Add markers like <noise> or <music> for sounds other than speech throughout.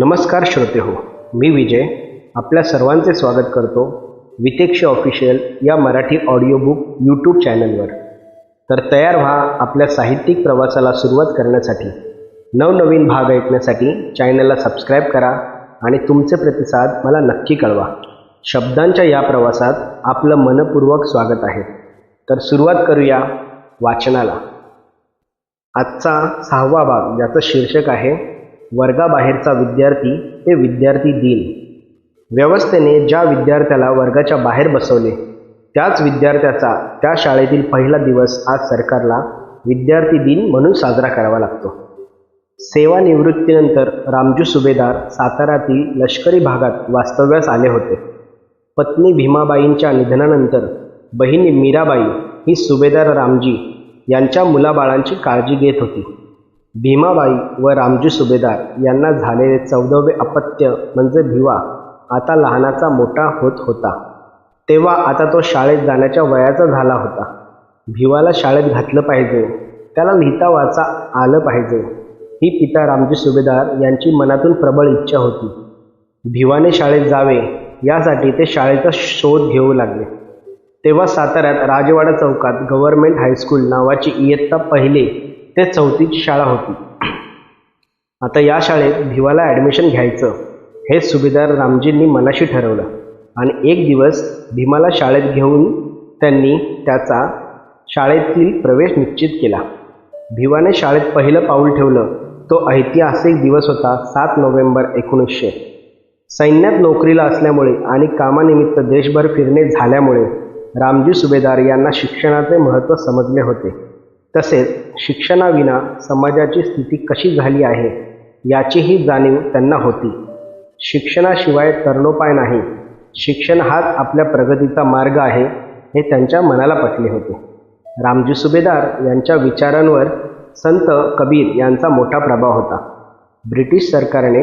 नमस्कार श्रोते हो मी विजय आपल्या सर्वांचे स्वागत करतो वितेक्ष ऑफिशियल या मराठी ऑडिओबुक यूट्यूब चॅनलवर. तर तयार व्हा आपल्या साहित्यिक प्रवासाला सुरुवात करण्यासाठी. नवनवीन भाग ऐकण्यासाठी चॅनलला सबस्क्राईब करा आणि तुमचे प्रतिसाद मला नक्की कळवा. शब्दांच्या या प्रवासात आपलं मनपूर्वक स्वागत आहे. तर सुरुवात करूया वाचनाला. आजचा सहावा भाग ज्याचं शीर्षक आहे वर्गाबाहेरचा विद्यार्थी ते विद्यार्थी दिन. व्यवस्थेने ज्या विद्यार्थ्याला वर्गाच्या बाहेर बसवले त्याच विद्यार्थ्याचा त्या शाळेतील पहिला दिवस आज सरकारला विद्यार्थी दिन म्हणून साजरा करावा लागतो. सेवानिवृत्तीनंतर रामजू सुभेदार सातारातील लष्करी भागात वास्तव्यास आले होते. पत्नी भीमाबाईंच्या निधनानंतर बहीण मीराबाई ही सुभेदार रामजी यांच्या मुलाबाळांची काळजी घेत होती. भीमाबाई व रामजी सुभेदार यांना झालेले चौदावे अपत्य म्हणजे भिवा आता लहानाचा मोठा होत होता. तेव्हा आता तो शाळेत जाण्याच्या वयाचा झाला होता. भिवाला शाळेत घातलं पाहिजे. त्याला लिहिता वाचा आलं पाहिजे. ही पिता रामजी सुभेदार यांची मनातून प्रबळ इच्छा होती. भिवाने शाळेत जावे यासाठी ते शाळेचा शोध घेऊ लागले. तेव्हा साताऱ्यात राजवाडा चौकात गव्हर्नमेंट हायस्कूल नावाची इयत्ता पहिले ते चौथीची शाळा होती. आता या शाळेत भिवाला ॲडमिशन घ्यायचं हे सुभेदार रामजींनी मनाशी ठरवलं आणि एक दिवस भीमाला शाळेत घेऊन त्यांनी त्याचा शाळेतील प्रवेश निश्चित केला. भिवाने शाळेत पहिलं पाऊल ठेवलं. तो ऐतिहासिक दिवस होता सात नोव्हेंबर एकोणीसशे. सैन्यात नोकरीला असल्यामुळे आणि कामानिमित्त देशभर फिरणे झाल्यामुळे रामजी सुभेदार यांना शिक्षणाचे महत्त्व समजले होते. तसेच शिक्षणाविना समाजाची स्थिती कशी झाली आहे याचीही जाणीव त्यांना होती. शिक्षणाशिवाय तरणोपाय नाही. शिक्षण हाच आपल्या प्रगतीचा मार्ग आहे हे त्यांच्या मनाला पटले होते. रामजी सुभेदार यांच्या विचारांवर संत कबीर यांचा मोठा प्रभाव होता. ब्रिटिश सरकारने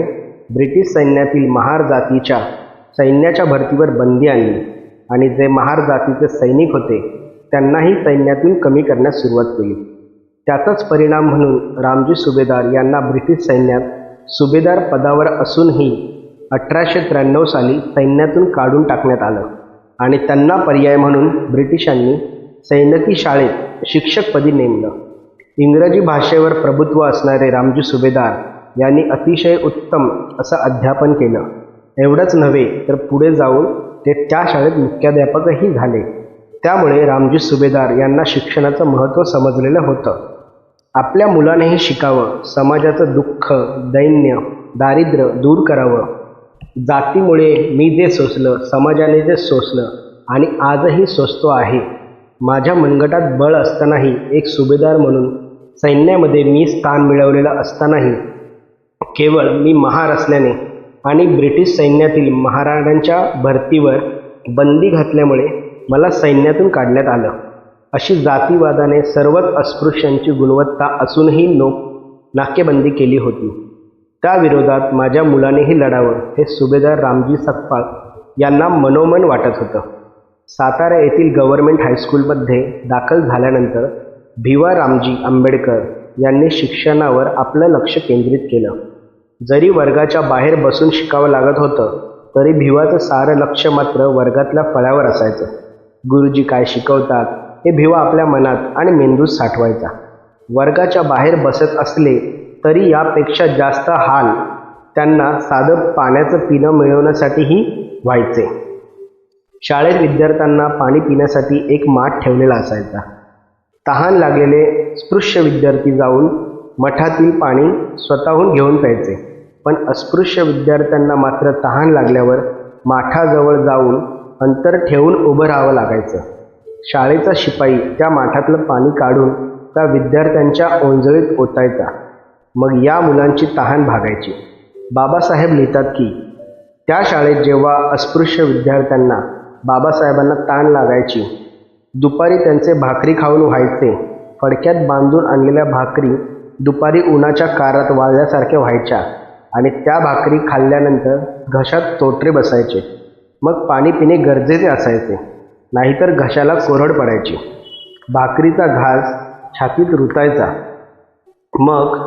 ब्रिटिश सैन्यातील महार जातीच्या सैन्याच्या भरतीवर बंदी आणली आणि जे महार जातीचे सैनिक होते त्यांनाही सैन्यातून कमी करण्यास सुरुवात केली. त्याचाच परिणाम म्हणून रामजी सुभेदार यांना ब्रिटिश सैन्यात सुभेदार पदावर असूनही अठराशे त्र्याण्णव साली सैन्यातून काढून टाकण्यात आलं आणि त्यांना पर्याय म्हणून ब्रिटिशांनी सैनिकी शाळेत शिक्षकपदी नेमलं. इंग्रजी भाषेवर प्रभुत्व असणारे रामजी सुभेदार यांनी अतिशय उत्तम असं अध्यापन केलं. एवढंच नव्हे तर पुढे जाऊन ते त्या शाळेत मुख्याध्यापकही झाले. त्यामुळे रामजी सुभेदार यांना शिक्षणाचं महत्त्व समजलेलं होतं. आपल्या मुलानेही शिकावं समाजाचं दुःख दैन्य दारिद्र्य दूर करावं. जातीमुळे मी जे सोसलं समाजाने जे सोसलं आणि आजही सोसतो आहे. माझ्या मनगटात बळ असतानाही एक सुभेदार म्हणून सैन्यामध्ये मी स्थान मिळवलेलं असतानाही केवळ मी महार असल्याने आणि ब्रिटिश सैन्यातील महाराणांच्या भरतीवर बंदी घातल्यामुळे मला सैन्यातून काढण्यात आलं. अशी जातीवादाने सर्वच अस्पृश्यांची गुणवत्ता असूनही नो नाकेबंदी केली होती. त्या विरोधात माझ्या मुलानेही लढावं हे सुभेदार रामजी सकपाळ यांना मनोमन वाटत होतं. सातारा येथील गव्हर्मेंट हायस्कूलमध्ये दाखल झाल्यानंतर भिवा रामजी आंबेडकर यांनी शिक्षणावर आपलं लक्ष केंद्रित केलं. जरी वर्गाच्या बाहेर बसून शिकावं लागत होतं तरी भिवाचं सारं लक्ष मात्र वर्गातल्या फळ्यावर असायचं. गुरुजी काय शिकवतात हे भिवा आपल्या मनात आणि मेंदूत साठवायचा. वर्गाच्या बाहेर बसत असले तरी यापेक्षा जास्त हाल त्यांना साधं पाण्याचं पिणं मिळवण्यासाठीही व्हायचे. शाळेत विद्यार्थ्यांना पाणी पिण्यासाठी एक माठ ठेवलेला असायचा. तहान लागलेले स्पृश्य विद्यार्थी जाऊन मठातील पाणी स्वतःहून घेऊन प्यायचे. पण अस्पृश्य विद्यार्थ्यांना मात्र तहान लागल्यावर माठाजवळ जाऊन अंतर ठेवून उभं राहावं लागायचं. शाळेचा शिपाई त्या माठातलं पाणी काढून त्या विद्यार्थ्यांच्या ओंजळीत ओतायचा. मग या मुलांची तहान भागायची. बाबासाहेब लिहितात की त्या शाळेत जेव्हा अस्पृश्य विद्यार्थ्यांना बाबासाहेबांना ताण लागायची दुपारी त्यांचे भाकरी खाऊन व्हायचे फडक्यात बांधून आणलेल्या भाकरी दुपारी उन्हाच्या कारात वाळल्यासारख्या व्हायच्या आणि त्या भाकरी खाल्ल्यानंतर घशात तोटरे बसायचे. मग पाणी पिणे गरजेचे असायचे. नाहीतर घशाला कोरड पडायची. भाकरीचा घास छातीत रुतायचा. मग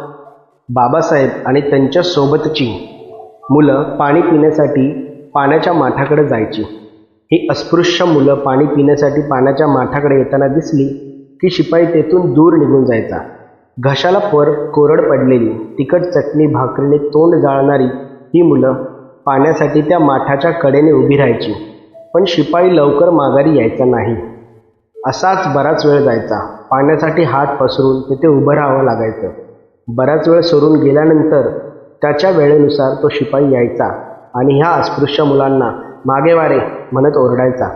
बाबासाहेब आणि त्यांच्या सोबतची मुलं पाणी पिण्यासाठी पाण्याच्या माठाकडे जायची. ही अस्पृश्य मुलं पाणी पिण्यासाठी पाण्याच्या माठाकडे येताना दिसली की शिपाई तेथून दूर निघून जायचा. घशाला पर कोरड पडलेली तिखट चटणी भाकरीने तोंड जाळणारी ही मुलं पाण्यासाठी त्या माठाच्या कडेने उभी राहायची. पण शिपाई लवकर माघारी यायचा नाही. असाच बराच वेळ जायचा. पाण्यासाठी हात पसरून तिथे उभं राहावं लागायचं. बराच वेळ सोडून गेल्यानंतर त्याच्या वेळेनुसार तो शिपाई यायचा आणि ह्या अस्पृश्य मुलांना मागेवारे म्हणत ओरडायचा.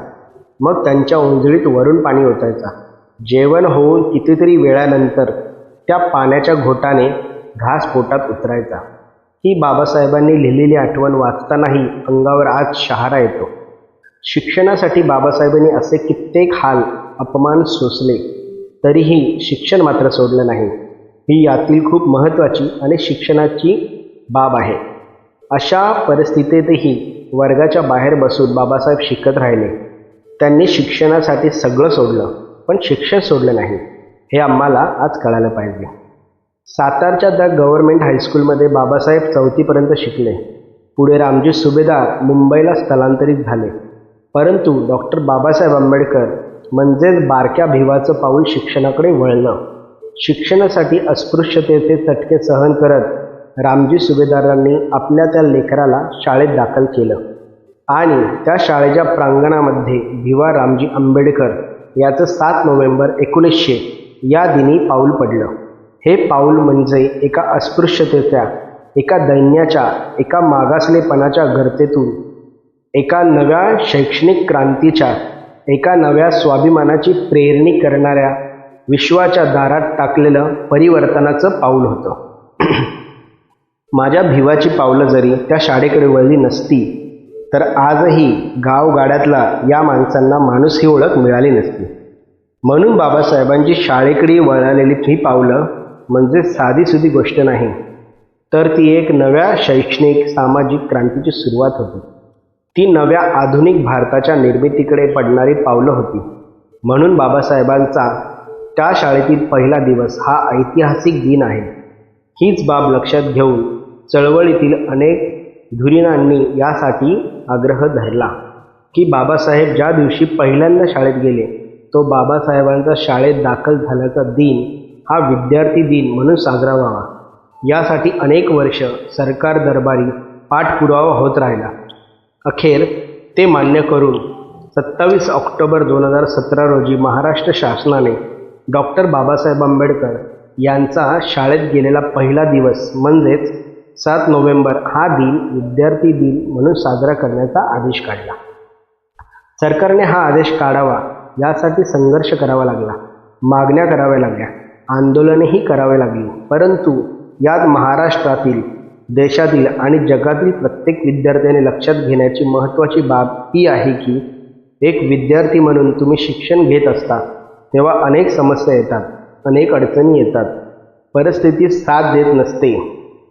मग त्यांच्या उंजळीत वरून पाणी ओतायचा. जेवण होऊन कितीतरी वेळानंतर त्या पाण्याच्या घोटाने घास पोटात उतरायचा. ही बाबासाहेबांनी लिहिलेली आठवण वाचतानाही अंगावर आज शहारा येतो. शिक्षणासाठी बाबासाहेबांनी असे कित्येक हाल अपमान सोसले तरीही शिक्षण मात्र सोडलं नाही. ही यातील खूप महत्त्वाची आणि शिक्षणाची बाब आहे. अशा परिस्थितीतही वर्गाच्या बाहेर बसून बाबासाहेब शिकत राहिले. त्यांनी शिक्षणासाठी सगळं सोडलं पण शिक्षण सोडलं नाही. हे आम्हाला आज कळायला पाहिजे. सातारच्या द गव्हर्मेंट हायस्कूलमध्ये बाबासाहेब चौथीपर्यंत शिकले. पुढे रामजी सुभेदार मुंबईला स्थलांतरित झाले. परंतु डॉक्टर बाबासाहेब आंबेडकर म्हणजेच बारक्या भिवाचं पाऊल शिक्षणाकडे वळलं. शिक्षणासाठी अस्पृश्यतेचे चटके सहन करत रामजी सुभेदारांनी आपल्या त्या लेकराला शाळेत दाखल केलं. आणि त्या शाळेच्या प्रांगणामध्ये भिवा रामजी आंबेडकर याचं सात नोव्हेंबर एकोणीसशे या दिनी पाऊल पडलं. हे पाऊल म्हणजे एका अस्पृश्यतेच्या एका दैन्याच्या एका मागासलेपणाच्या गर्तेतून एका नव्या शैक्षणिक क्रांतीच्या एका नव्या स्वाभिमानाची प्रेरणी करणाऱ्या विश्वाच्या दारात टाकलेलं परिवर्तनाचं पाऊल होतं. <clears throat> माझ्या भिवाची पावलं जरी त्या शाळेकडे वळली नसती तर आजही गावगाड्यातला या माणसांना माणूस ही ओळख मिळाली नसती. म्हणून बाबासाहेबांची शाळेकडे वळालेली ही पावलं म्हणजे साधीसुधी गोष्ट नाही. तर ती एक नव्या शैक्षणिक सामाजिक क्रांतीची सुरुवात होती. ती नव्या आधुनिक भारताच्या निर्मितीकडे पडणारी पावलं होती. म्हणून बाबासाहेबांचा त्या शाळेतील पहिला दिवस हा ऐतिहासिक दिन आहे. हीच बाब लक्षात घेऊन चळवळीतील अनेक धुरीणांनी यासाठी आग्रह धरला की बाबासाहेब ज्या दिवशी पहिल्यांदा शाळेत गेले तो बाबासाहेबांचा शाळेत दाखल झाल्याचा दिन हा विद्यार्थी दिन म्हणून साजरा व्हावा. यासाठी अनेक वर्ष सरकार दरबारी पाठपुरावा होत राहिला. अखेर ते मान्य करून सत्तावीस ऑक्टोबर दोन हजार सतरा रोजी महाराष्ट्र शासनाने डॉक्टर बाबासाहेब आंबेडकर यांचा शाळेत गेलेला पहिला दिवस म्हणजेच सात नोव्हेंबर हा दिन विद्यार्थी दिन म्हणून साजरा करण्याचा आदेश काढला. सरकारने हा आदेश काढावा यासाठी संघर्ष करावा लागला. मागण्या कराव्या लागल्या. आंदोलनेही करावे लागली. परंतु यात महाराष्ट्रातील देशातील आणि जगातील प्रत्येक विद्यार्थ्याने लक्षात घेण्याची महत्त्वाची बाब ही आहे की एक विद्यार्थी म्हणून तुम्ही शिक्षण घेत असता तेव्हा अनेक समस्या येतात अनेक अडचणी येतात. परिस्थिती साथ देत नसते.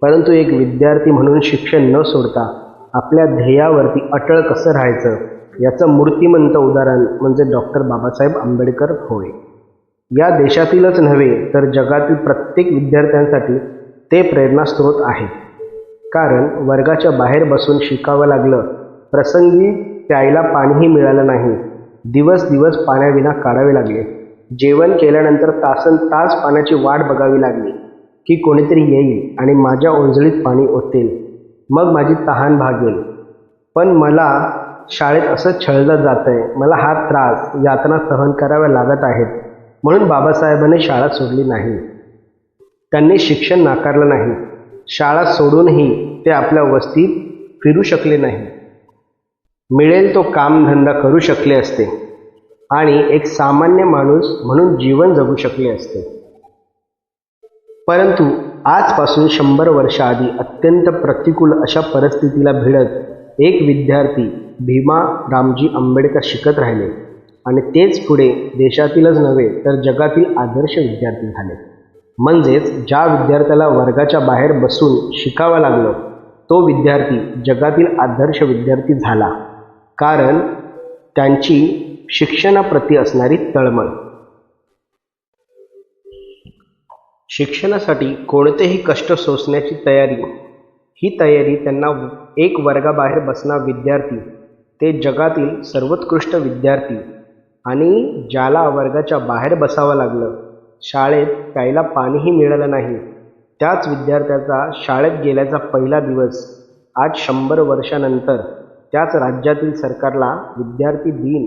परंतु एक विद्यार्थी म्हणून शिक्षण न सोडता आपल्या ध्येयावरती अटळ कसं राहायचं याचं मूर्तिमंत उदाहरण म्हणजे डॉक्टर बाबासाहेब आंबेडकर होय. या देशातीलच नव्हे तर जगातील प्रत्येक विद्यार्थ्यांसाठी ते प्रेरणास्त्रोत आहे. कारण वर्गाच्या बाहेर बसून शिकावं लागलं प्रसंगी प्यायला पाणीही मिळालं नाही. दिवस दिवस पाण्याविना काढावे लागले. जेवण केल्यानंतर तासन तास पाण्याची वाट बघावी लागली की कोणीतरी येईल आणि माझ्या ओंजळीत पाणी ओतेल मग माझी तहान भागेल. पण मला शाळेत असं छळलं जात आहे मला हा त्रास यातना सहन कराव्या लागत आहेत. म्हणून बाबासाहेबांनी शाळा सोडली नाही. त्यांनी शिक्षण नाकारलं नाही. शाळा सोडूनही ते आपल्या वस्तीत फिरू शकले नाही. मिळेल तो कामधंदा करू शकले असते आणि एक सामान्य माणूस म्हणून जीवन जगू शकले असते. परंतु आजपासून शंभर वर्षाआधी अत्यंत प्रतिकूल अशा परिस्थितीला भिडत एक विद्यार्थी भीमा रामजी आंबेडकर शिकत राहिले. आणि तेच पुढे देशातीलच नव्हे तर जगातील आदर्श विद्यार्थी झाले. म्हणजेच ज्या विद्यार्थ्याला वर्गाच्या बाहेर बसून शिकावं लागलं तो विद्यार्थी जगातील आदर्श विद्यार्थी झाला. कारण त्यांची शिक्षणाप्रती असणारी तळमळ. शिक्षणासाठी कोणतेही कष्ट सोसण्याची तयारी ही तयारी त्यांना एक वर्गाबाहेर बसणार विद्यार्थी ते जगातील सर्वोत्कृष्ट विद्यार्थी आणि ज्याला वर्गाच्या बाहेर बसावं लागलं शाळेत प्यायला पाणीही मिळालं नाही. त्याच विद्यार्थ्याचा शाळेत गेल्याचा पहिला दिवस आज शंभर वर्षानंतर त्याच राज्यातील सरकारला विद्यार्थी दिन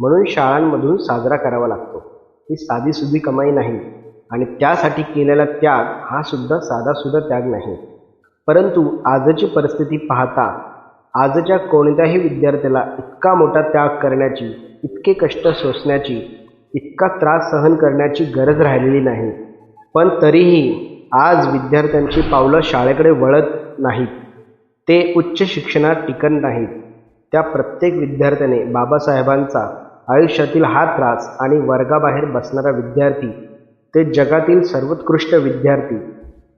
म्हणून शाळांमधून साजरा करावा लागतो. ही साधीसुधी कमाई नाही आणि त्यासाठी केलेला त्याग हा सुद्धा साधासुद्धा त्याग नाही. परंतु आजची परिस्थिती पाहता आजच्या कोणत्याही विद्यार्थ्याला इतका मोठा त्याग करण्याची इतके कष्ट सोसण्याची इतका त्रास सहन करण्याची गरज राहिलेली नाही. पण तरीही आज विद्यार्थ्यांची पावलं शाळेकडे वळत नाहीत. ते उच्च शिक्षणात टिकत नाहीत. त्या प्रत्येक विद्यार्थ्याने बाबासाहेबांचा आयुष्यातील हा त्रास आणि वर्गाबाहेर बसणारा विद्यार्थी ते जगातील सर्वोत्कृष्ट विद्यार्थी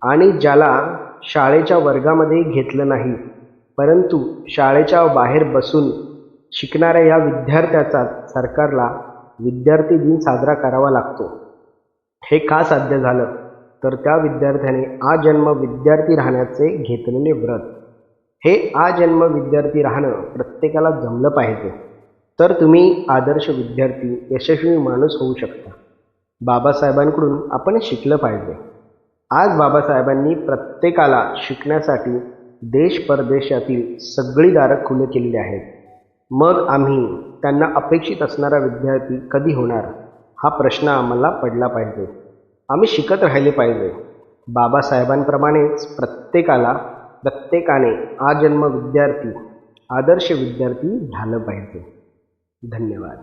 आणि ज्याला शाळेच्या वर्गामध्ये घेतलं नाही. परंतु शाळेच्या बाहेर बसून शिकणाऱ्या या विद्यार्थ्याचा सरकारला विद्यार्थी दिन साजरा करावा लागतो. हे का साध्य झालं? तर त्या विद्यार्थ्याने आजन्म विद्यार्थी राहण्याचे घेतलेले व्रत. हे आजन्म विद्यार्थी राहणं प्रत्येकाला जमलं पाहिजे. तर तुम्ही आदर्श विद्यार्थी यशस्वी माणूस होऊ शकता. बाबासाहेबांकडून आपण शिकलं पाहिजे. आज बाबासाहेबांनी प्रत्येकाला शिकण्यासाठी देश परदेशातील सगळी दारं खुली केलेली आहेत. मग आम्ही त्यांना अपेक्षित असणारा विद्यार्थी कधी होणार हा प्रश्न आम्हाला पडला पाहिजे. आम्ही शिकत राहिले पाहिजे. बाबासाहेबांप्रमाणेच प्रत्येकाला प्रत्येकाने आजन्म विद्यार्थी आदर्श विद्यार्थी झालं पाहिजे. धन्यवाद.